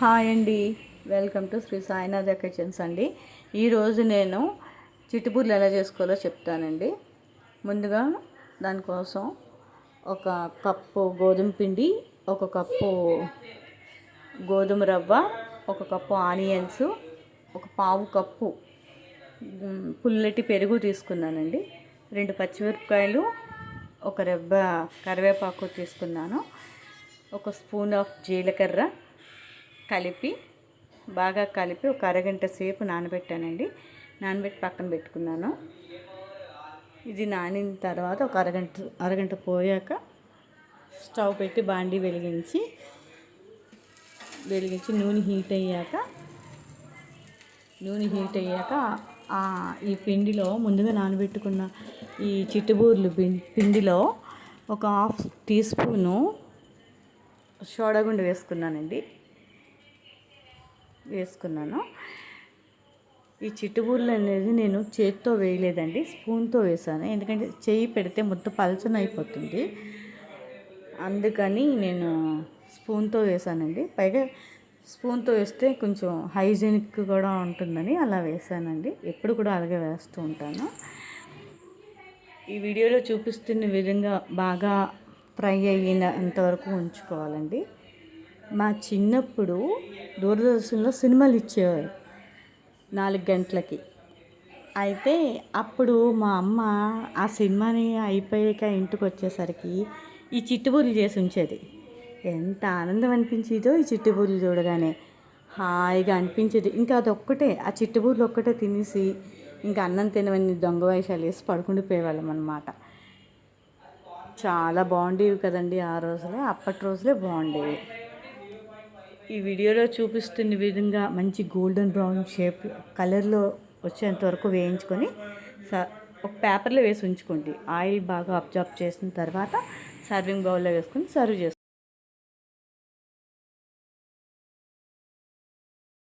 Hi అండి. Welcome to Sri Sainatha kitchens అండి. ఈరోజు నేను చిట్టుపూర్లు ఎలా చేసుకోవాలో చెప్తానండి. ముందుగా దానికోసం ఒక కప్పు గోధుమ పిండి ఒక కప్పు గోధుమ రవ్వ ఒక కప్పు ఆనియన్స్ ఒక పావు కప్పు పుల్లటి పెరుగు తీసుకున్నానండి. రెండు పచ్చిమిరపకాయలు ఒక రెబ్బ కరివేపాకు తీసుకున్నాను. ఒక స్పూన్ ఆఫ్ జీలకర్ర కలిపి బాగా కలిపి ఒక అరగంట సేపు నానబెట్టానండి. నానబెట్టి పక్కన పెట్టుకున్నాను. ఇది నానిన తర్వాత ఒక అరగంట అరగంట పోయాక స్టవ్ పెట్టి బాండి వెలిగించి వెలిగించి నూనె హీట్ అయ్యాక నూనె హీట్ అయ్యాక ఈ పిండిలో ముందుగా నానబెట్టుకున్న ఈ చిట్టుబూర్లు పిండిలో ఒక హాఫ్ టీ స్పూను సోడాగుండు వేసుకున్నానండి. వేసుకున్నాను. ఈ చిట్టుబూర్లు అనేది నేను చేతితో వేయలేదండి స్పూన్తో వేసాను. ఎందుకంటే చేయి పెడితే మొత్తం పలచన అయిపోతుంది. అందుకని నేను స్పూన్తో వేసానండి. పైగా స్పూన్తో వేస్తే కొంచెం హైజీనిక్ కూడా ఉంటుందని అలా వేసానండి. ఎప్పుడు కూడా అలాగే వేస్తూ ఉంటాను. ఈ వీడియోలో చూపిస్తున్న విధంగా బాగా ఫ్రై అయినంతవరకు ఉంచుకోవాలండి. మా చిన్నప్పుడు దూరదర్శన్లో సినిమాలు ఇచ్చేవారు నాలుగు గంటలకి. అయితే అప్పుడు మా అమ్మ ఆ సినిమాని అయిపోయాక ఇంటికి వచ్చేసరికి ఈ చిట్టుబూరులు చేసి ఉంచేది. ఎంత ఆనందం అనిపించేదో ఈ చిట్టుబూరులు చూడగానే హాయిగా అనిపించేది. ఇంకా అదొక్కటే ఆ చిట్టుబూరులు ఒక్కటే తినేసి ఇంకా అన్నం తినవని దొంగ వేషాలు వేసి పడుకుండిపోయేవాళ్ళం అనమాట చాలా బాగుండేవి కదండి ఆ రోజులే అప్పటి రోజులే బాగుండేవి. ఈ వీడియోలో చూపిస్తున్న విధంగా మంచి గోల్డెన్ బ్రౌన్ షేప్ కలర్లో వచ్చేంత వరకు వేయించుకొని స ఒక పేపర్లో వేసి ఉంచుకోండి. ఆయిల్ బాగా అబ్జర్వ్ చేసిన తర్వాత సర్వింగ్ బౌల్లో వేసుకొని సర్వ్ చేసుకోండి